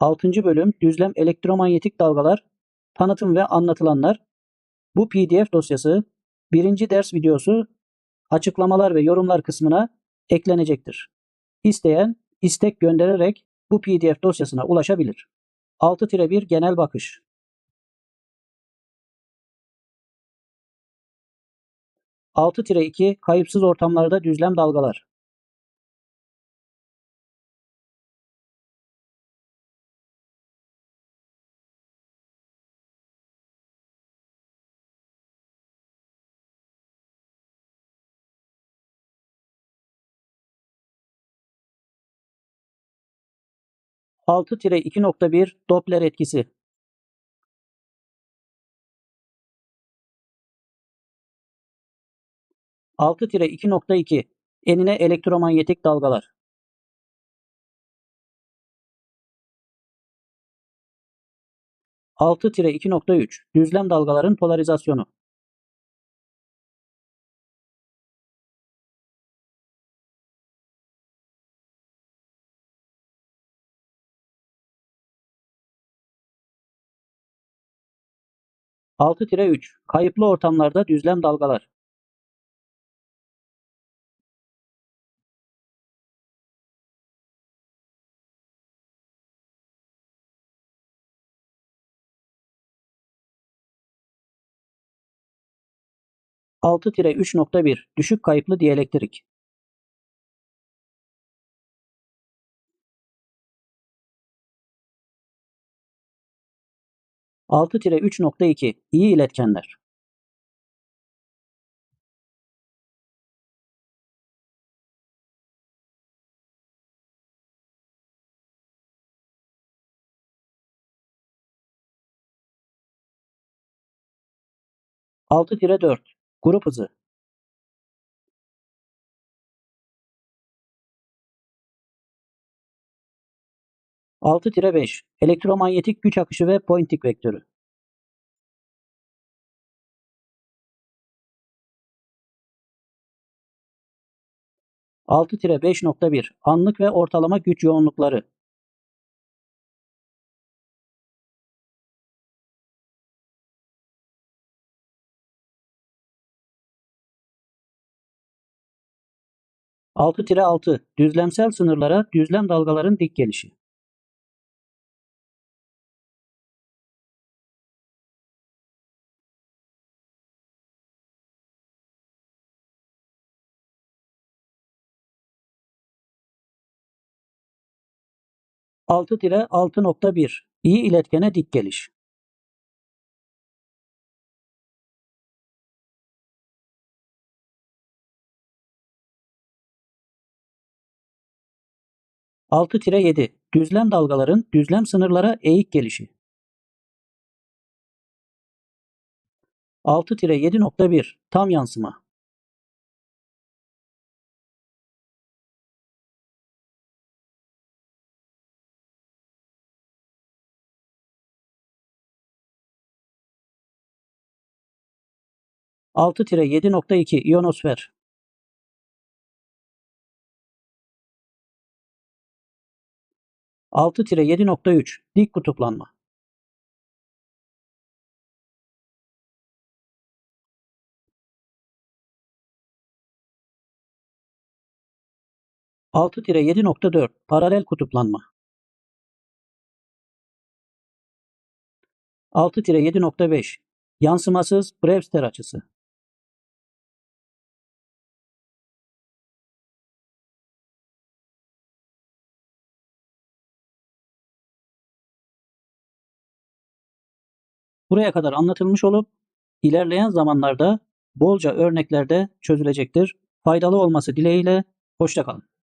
6. bölüm düzlem elektromanyetik dalgalar tanıtım ve anlatılanlar. Bu PDF dosyası birinci ders videosu açıklamalar ve yorumlar kısmına eklenecektir. İsteyen istek göndererek bu PDF dosyasına ulaşabilir. 6-1 genel bakış. Altı tire iki kayıpsız ortamlarda düzlem dalgalar. Altı tire iki nokta bir Doppler etkisi. Altı tire iki nokta iki enine elektromanyetik dalgalar. Altı tire iki nokta üç düzlem dalgaların polarizasyonu. altı-3 Kayıplı ortamlarda düzlem dalgalar. Altı-3.1 Düşük kayıplı diyelektrik. 6-3.2 İyi iletkenler. Altı tire dört. Grup hızı Altı tire beş elektromanyetik güç akışı ve Poynting vektörü. Altı tire beş nokta bir anlık ve ortalama güç yoğunlukları. Altı tire altı düzlemsel sınırlara düzlem dalgaların dik gelişi. Altı tire altı nokta bir iyi iletkene dik geliş. Altı tire yedi düzlem dalgaların düzlem sınırlara eğik gelişi. Altı tire yedi nokta bir tam yansıma. Altı tire yedi nokta iki iyonosfer. Altı tire yedi nokta üç dik kutuplanma. Altı tire yedi nokta dört paralel kutuplanma. Altı tire yedi nokta beş yansımasız Brewster açısı. Buraya kadar anlatılmış olup ilerleyen zamanlarda bolca örneklerde çözülecektir. Faydalı olması dileğiyle hoşçakalın.